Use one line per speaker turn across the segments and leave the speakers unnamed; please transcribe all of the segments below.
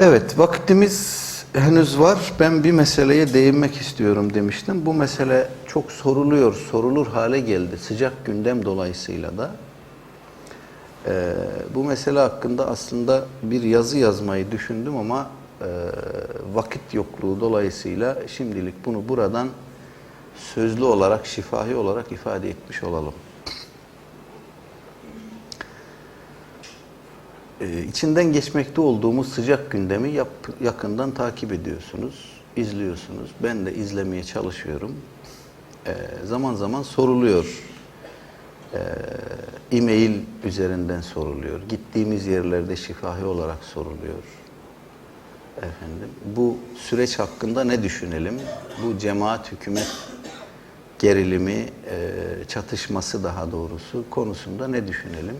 Evet, vaktimiz henüz var. Ben bir meseleye değinmek istiyorum demiştim. Bu mesele çok soruluyor, sorulur hale geldi. Sıcak gündem dolayısıyla da. Ee, bu mesele hakkında aslında bir yazı yazmayı düşündüm ama e, vakit yokluğu dolayısıyla şimdilik bunu buradan sözlü olarak, şifahi olarak ifade etmiş olalım. Ee, içinden geçmekte olduğumuz sıcak gündemi yap, yakından takip ediyorsunuz, izliyorsunuz. Ben de izlemeye çalışıyorum. Ee, zaman zaman soruluyor. Ee, e-mail üzerinden soruluyor. Gittiğimiz yerlerde şifahi olarak soruluyor. Efendim, bu süreç hakkında ne düşünelim? Bu cemaat hükümet gerilimi, e, çatışması daha doğrusu konusunda ne düşünelim?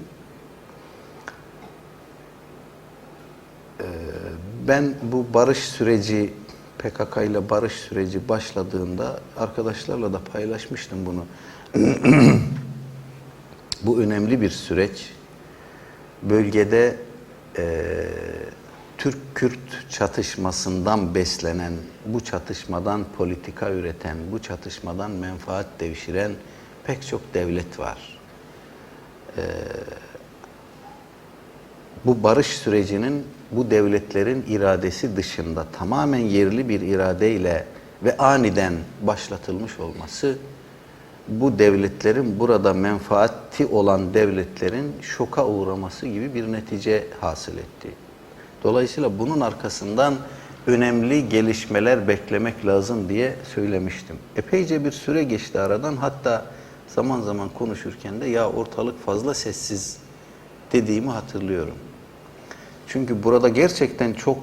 Ben bu barış süreci, PKK ile barış süreci başladığında arkadaşlarla da paylaşmıştım bunu. bu önemli bir süreç. Bölgede e, Türk-Kürt çatışmasından beslenen, bu çatışmadan politika üreten, bu çatışmadan menfaat devşiren pek çok devlet var. Bu barış sürecinin bu devletlerin iradesi dışında tamamen yerli bir iradeyle ve aniden başlatılmış olması bu devletlerin burada menfaati olan devletlerin şoka uğraması gibi bir netice hasıl etti. Dolayısıyla bunun arkasından önemli gelişmeler beklemek lazım diye söylemiştim. Epeyce bir süre geçti aradan hatta zaman zaman konuşurken de ya ortalık fazla sessiz dediğimi hatırlıyorum. Çünkü burada gerçekten çok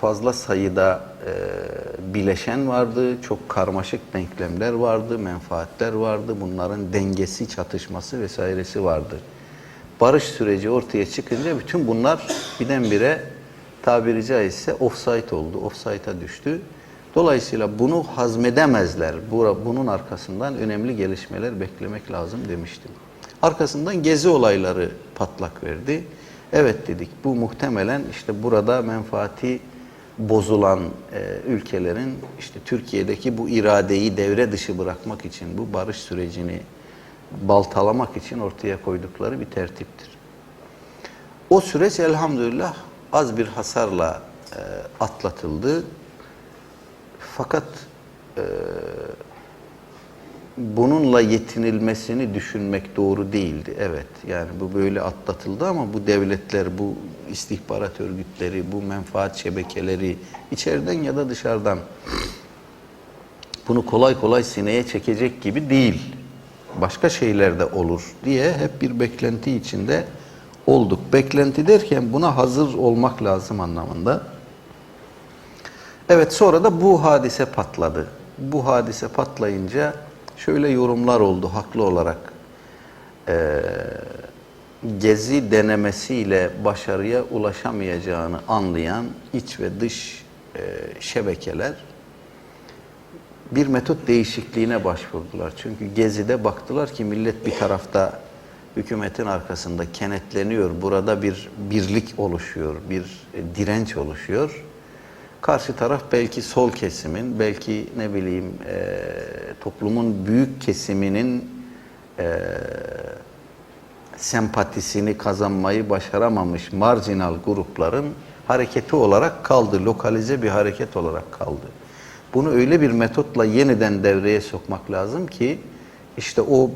fazla sayıda e, bileşen vardı, çok karmaşık denklemler vardı, menfaatler vardı, bunların dengesi, çatışması vesairesi vardı. Barış süreci ortaya çıkınca bütün bunlar birdenbire tabiri caizse offside oldu, offside'a düştü. Dolayısıyla bunu hazmedemezler. Bunun arkasından önemli gelişmeler beklemek lazım demiştim. Arkasından gezi olayları patlak verdi. Evet dedik bu muhtemelen işte burada menfaati bozulan e, ülkelerin işte Türkiye'deki bu iradeyi devre dışı bırakmak için bu barış sürecini baltalamak için ortaya koydukları bir tertiptir. O süreç elhamdülillah az bir hasarla e, atlatıldı. Fakat e, bununla yetinilmesini düşünmek doğru değildi. Evet yani bu böyle atlatıldı ama bu devletler, bu istihbarat örgütleri, bu menfaat şebekeleri içeriden ya da dışarıdan bunu kolay kolay sineye çekecek gibi değil. Başka şeyler de olur diye hep bir beklenti içinde olduk. Beklenti derken buna hazır olmak lazım anlamında. Evet sonra da bu hadise patladı. Bu hadise patlayınca şöyle yorumlar oldu haklı olarak. Ee, gezi denemesiyle başarıya ulaşamayacağını anlayan iç ve dış e, şebekeler bir metot değişikliğine başvurdular. Çünkü Gezi'de baktılar ki millet bir tarafta hükümetin arkasında kenetleniyor. Burada bir birlik oluşuyor, bir direnç oluşuyor. Karşı taraf belki sol kesimin, belki ne bileyim e, toplumun büyük kesiminin e, sempatisini kazanmayı başaramamış marjinal grupların hareketi olarak kaldı. Lokalize bir hareket olarak kaldı. Bunu öyle bir metotla yeniden devreye sokmak lazım ki işte o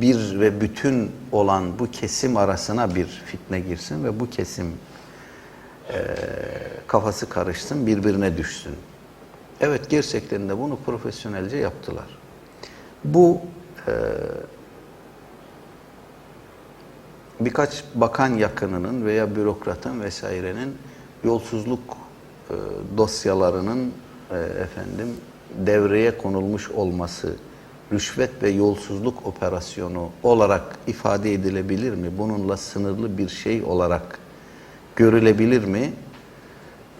bir ve bütün olan bu kesim arasına bir fitne girsin ve bu kesim e, kafası karışsın, birbirine düşsün. Evet gerçekten de bunu profesyonelce yaptılar. Bu e, birkaç bakan yakınının veya bürokratın vesairenin yolsuzluk e, dosyalarının e, efendim devreye konulmuş olması rüşvet ve yolsuzluk operasyonu olarak ifade edilebilir mi? Bununla sınırlı bir şey olarak görülebilir mi?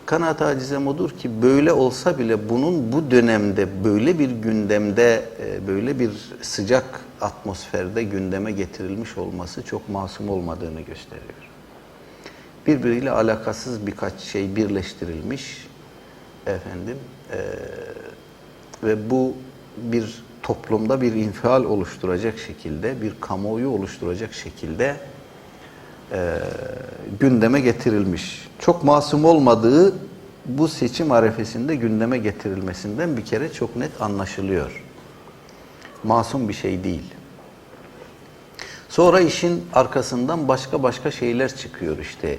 Kanaat acizem odur ki böyle olsa bile bunun bu dönemde böyle bir gündemde e, böyle bir sıcak atmosferde gündeme getirilmiş olması çok masum olmadığını gösteriyor. birbiriyle alakasız birkaç şey birleştirilmiş efendim eee, ve bu bir toplumda bir infial oluşturacak şekilde, bir kamuoyu oluşturacak şekilde eee, gündeme getirilmiş. Çok masum olmadığı bu seçim arefesinde gündeme getirilmesinden bir kere çok net anlaşılıyor. Masum bir şey değil. Sonra işin arkasından başka başka şeyler çıkıyor işte.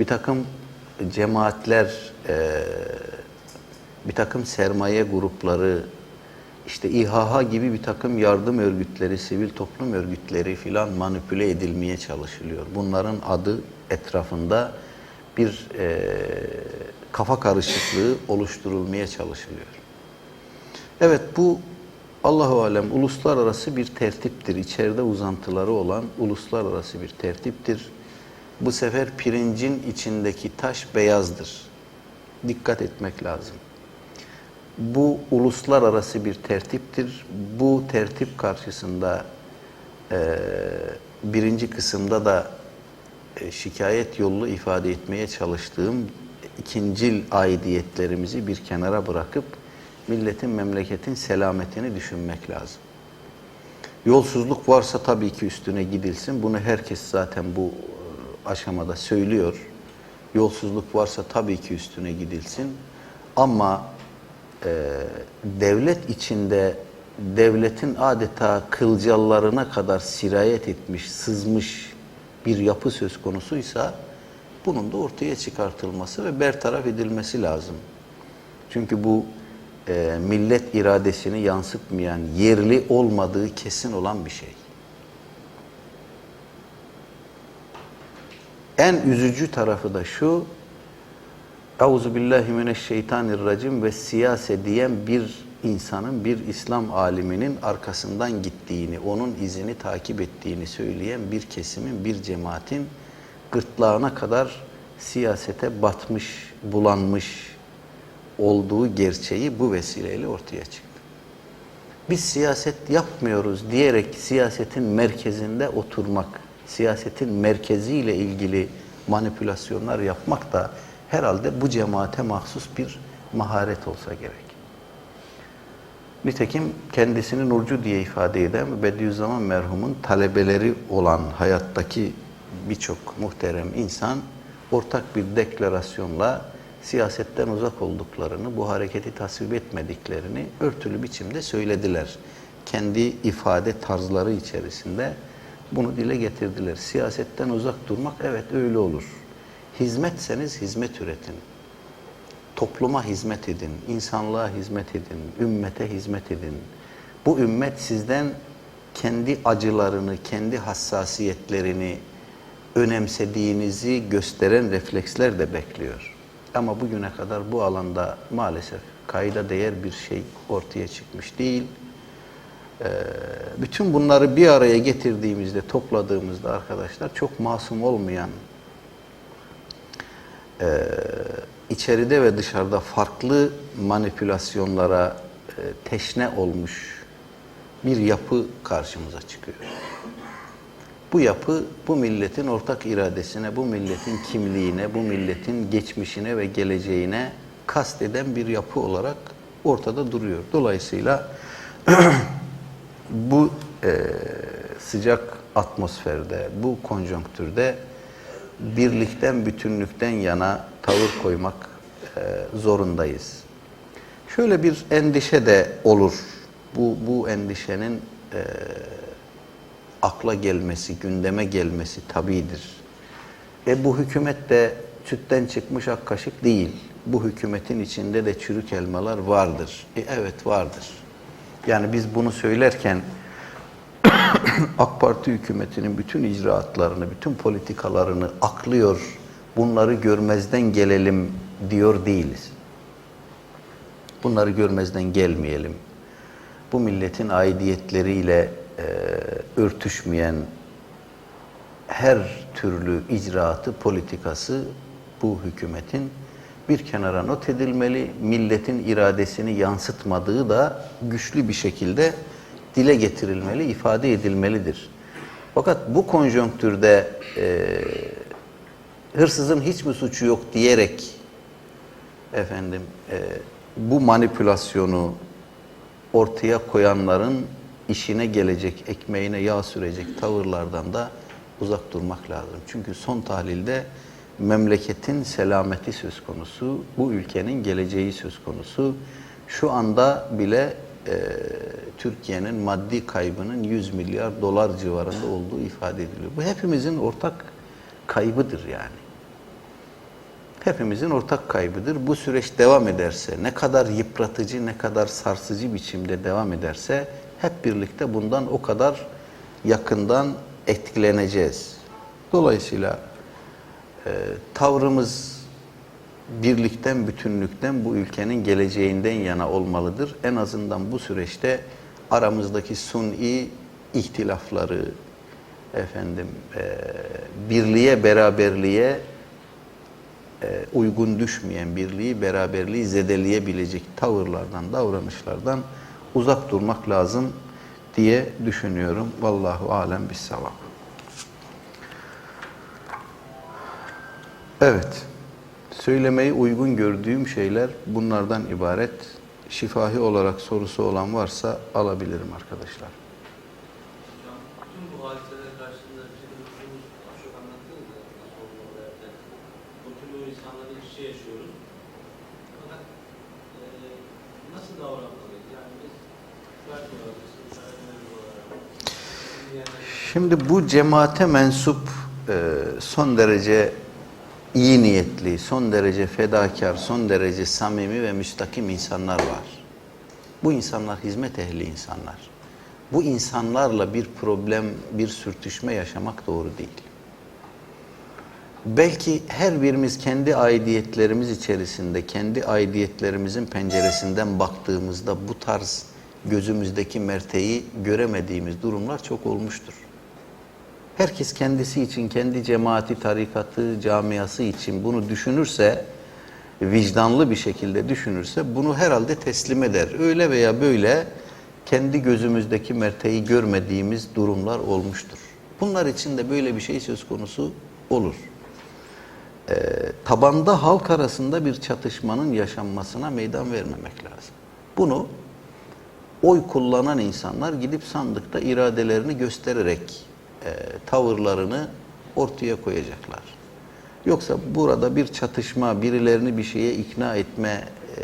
Bir takım cemaatler, eee, bir takım sermaye grupları, işte İHH gibi bir takım yardım örgütleri, sivil toplum örgütleri filan manipüle edilmeye çalışılıyor. Bunların adı etrafında bir eee, kafa karışıklığı oluşturulmaya çalışılıyor. Evet bu Allahu alem uluslararası bir tertiptir. İçeride uzantıları olan uluslararası bir tertiptir. Bu sefer pirincin içindeki taş beyazdır. Dikkat etmek lazım. Bu uluslararası bir tertiptir. Bu tertip karşısında eee, birinci kısımda da e, şikayet yollu ifade etmeye çalıştığım ikincil aidiyetlerimizi bir kenara bırakıp milletin, memleketin selametini düşünmek lazım. Yolsuzluk varsa tabii ki üstüne gidilsin. Bunu herkes zaten bu e, aşamada söylüyor. Yolsuzluk varsa tabii ki üstüne gidilsin. Ama e, devlet içinde devletin adeta kılcallarına kadar sirayet etmiş, sızmış bir yapı söz konusuysa bunun da ortaya çıkartılması ve bertaraf edilmesi lazım. Çünkü bu e, millet iradesini yansıtmayan, yerli olmadığı kesin olan bir şey. En üzücü tarafı da şu, Euzu billahi mineşşeytanirracim ve siyase diyen bir insanın, bir İslam aliminin arkasından gittiğini, onun izini takip ettiğini söyleyen bir kesimin, bir cemaatin gırtlağına kadar siyasete batmış, bulanmış olduğu gerçeği bu vesileyle ortaya çıktı. Biz siyaset yapmıyoruz diyerek siyasetin merkezinde oturmak, siyasetin merkeziyle ilgili manipülasyonlar yapmak da herhalde bu cemaate mahsus bir maharet olsa gerek. Nitekim kendisini nurcu diye ifade eden Bediüzzaman merhumun talebeleri olan hayattaki birçok muhterem insan ortak bir deklarasyonla siyasetten uzak olduklarını, bu hareketi tasvip etmediklerini örtülü biçimde söylediler. Kendi ifade tarzları içerisinde bunu dile getirdiler. Siyasetten uzak durmak evet öyle olur. Hizmetseniz hizmet üretin. Topluma hizmet edin, insanlığa hizmet edin, ümmete hizmet edin. Bu ümmet sizden kendi acılarını, kendi hassasiyetlerini önemsediğinizi gösteren refleksler de bekliyor. Ama bugüne kadar bu alanda maalesef kayda değer bir şey ortaya çıkmış değil. Ee, bütün bunları bir araya getirdiğimizde, topladığımızda arkadaşlar çok masum olmayan, e, içeride ve dışarıda farklı manipülasyonlara e, teşne olmuş bir yapı karşımıza çıkıyor. Bu yapı bu milletin ortak iradesine, bu milletin kimliğine, bu milletin geçmişine ve geleceğine kasteden bir yapı olarak ortada duruyor. Dolayısıyla bu e, sıcak atmosferde, bu konjonktürde birlikten, bütünlükten yana tavır koymak e, zorundayız. Şöyle bir endişe de olur. Bu, bu endişenin e, akla gelmesi, gündeme gelmesi tabidir. E bu hükümet de sütten çıkmış ak kaşık değil. Bu hükümetin içinde de çürük elmalar vardır. E evet vardır. Yani biz bunu söylerken AK Parti hükümetinin bütün icraatlarını, bütün politikalarını aklıyor, bunları görmezden gelelim diyor değiliz. Bunları görmezden gelmeyelim. Bu milletin aidiyetleriyle e, örtüşmeyen her türlü icraatı, politikası bu hükümetin bir kenara not edilmeli. Milletin iradesini yansıtmadığı da güçlü bir şekilde dile getirilmeli, ifade edilmelidir. Fakat bu konjonktürde e, hırsızın hiç mi suçu yok diyerek efendim e, bu manipülasyonu ortaya koyanların işine gelecek, ekmeğine yağ sürecek tavırlardan da uzak durmak lazım. Çünkü son tahlilde memleketin selameti söz konusu, bu ülkenin geleceği söz konusu. Şu anda bile e, Türkiye'nin maddi kaybının 100 milyar dolar civarında olduğu ifade ediliyor. Bu hepimizin ortak kaybıdır yani. Hepimizin ortak kaybıdır. Bu süreç devam ederse, ne kadar yıpratıcı, ne kadar sarsıcı biçimde devam ederse hep birlikte bundan o kadar yakından etkileneceğiz. Dolayısıyla e, tavrımız birlikten, bütünlükten bu ülkenin geleceğinden yana olmalıdır. En azından bu süreçte aramızdaki suni ihtilafları, efendim e, birliğe, beraberliğe e, uygun düşmeyen birliği, beraberliği zedeleyebilecek tavırlardan, davranışlardan uzak durmak lazım diye düşünüyorum. Vallahu alem bis. Evet. Söylemeyi uygun gördüğüm şeyler bunlardan ibaret. Şifahi olarak sorusu olan varsa alabilirim arkadaşlar.
Dinleyenler
Şimdi bu cemaate mensup e, son derece iyi niyetli, son derece fedakar, son derece samimi ve müstakim insanlar var. Bu insanlar hizmet ehli insanlar. Bu insanlarla bir problem, bir sürtüşme yaşamak doğru değil. Belki her birimiz kendi aidiyetlerimiz içerisinde, kendi aidiyetlerimizin penceresinden baktığımızda bu tarz gözümüzdeki merteği göremediğimiz durumlar çok olmuştur. Herkes kendisi için, kendi cemaati, tarikatı, camiası için bunu düşünürse, vicdanlı bir şekilde düşünürse bunu herhalde teslim eder. Öyle veya böyle kendi gözümüzdeki merteği görmediğimiz durumlar olmuştur. Bunlar için de böyle bir şey söz konusu olur. Ee, tabanda halk arasında bir çatışmanın yaşanmasına meydan vermemek lazım. Bunu oy kullanan insanlar gidip sandıkta iradelerini göstererek e, tavırlarını ortaya koyacaklar. Yoksa burada bir çatışma, birilerini bir şeye ikna etme e,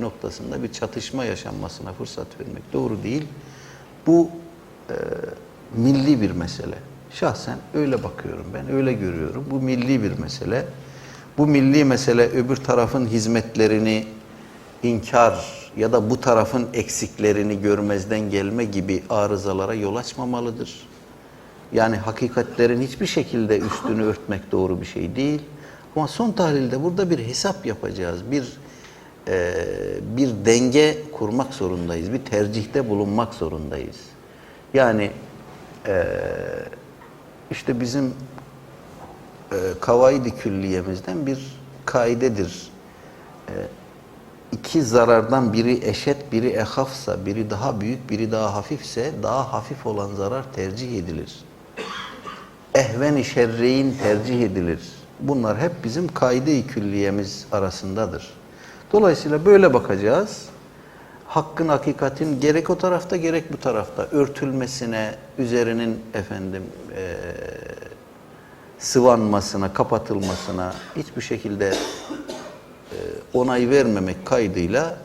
noktasında bir çatışma yaşanmasına fırsat vermek doğru değil. Bu e, milli bir mesele. Şahsen öyle bakıyorum ben, öyle görüyorum. Bu milli bir mesele. Bu milli mesele öbür tarafın hizmetlerini inkar ya da bu tarafın eksiklerini görmezden gelme gibi arızalara yol açmamalıdır. Yani hakikatlerin hiçbir şekilde üstünü örtmek doğru bir şey değil. Ama son tahlilde burada bir hesap yapacağız. Bir e, bir denge kurmak zorundayız. Bir tercihte bulunmak zorundayız. Yani e, işte bizim e, kavaidi külliyemizden bir kaidedir. E, iki zarardan biri eşit, biri ehafsa, biri daha büyük, biri daha hafifse daha hafif olan zarar tercih edilir. Ehven-i şerreyn tercih edilir. Bunlar hep bizim kaide-i külliyemiz arasındadır. Dolayısıyla böyle bakacağız. Hakkın, hakikatin gerek o tarafta gerek bu tarafta örtülmesine, üzerinin efendim eee sıvanmasına, kapatılmasına hiçbir şekilde e, onay vermemek kaydıyla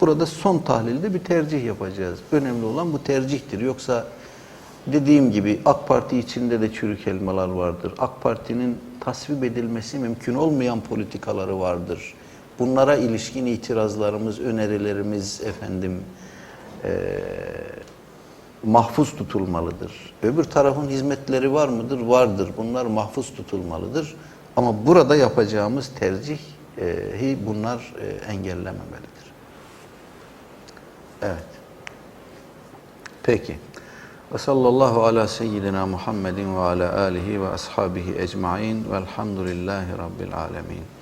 burada son tahlilde bir tercih yapacağız. Önemli olan bu tercihtir. Yoksa dediğim gibi AK Parti içinde de çürük elmalar vardır. AK Parti'nin tasvip edilmesi mümkün olmayan politikaları vardır. Bunlara ilişkin itirazlarımız, önerilerimiz efendim e, mahfuz tutulmalıdır. Öbür tarafın hizmetleri var mıdır? Vardır. Bunlar mahfuz tutulmalıdır. Ama burada yapacağımız tercihi bunlar e, engellememelidir. Evet. Peki. Ve sallallahu ala seyyidina Muhammedin ve ala alihi ve ashabihi ecmain velhamdülillahi rabbil alemin.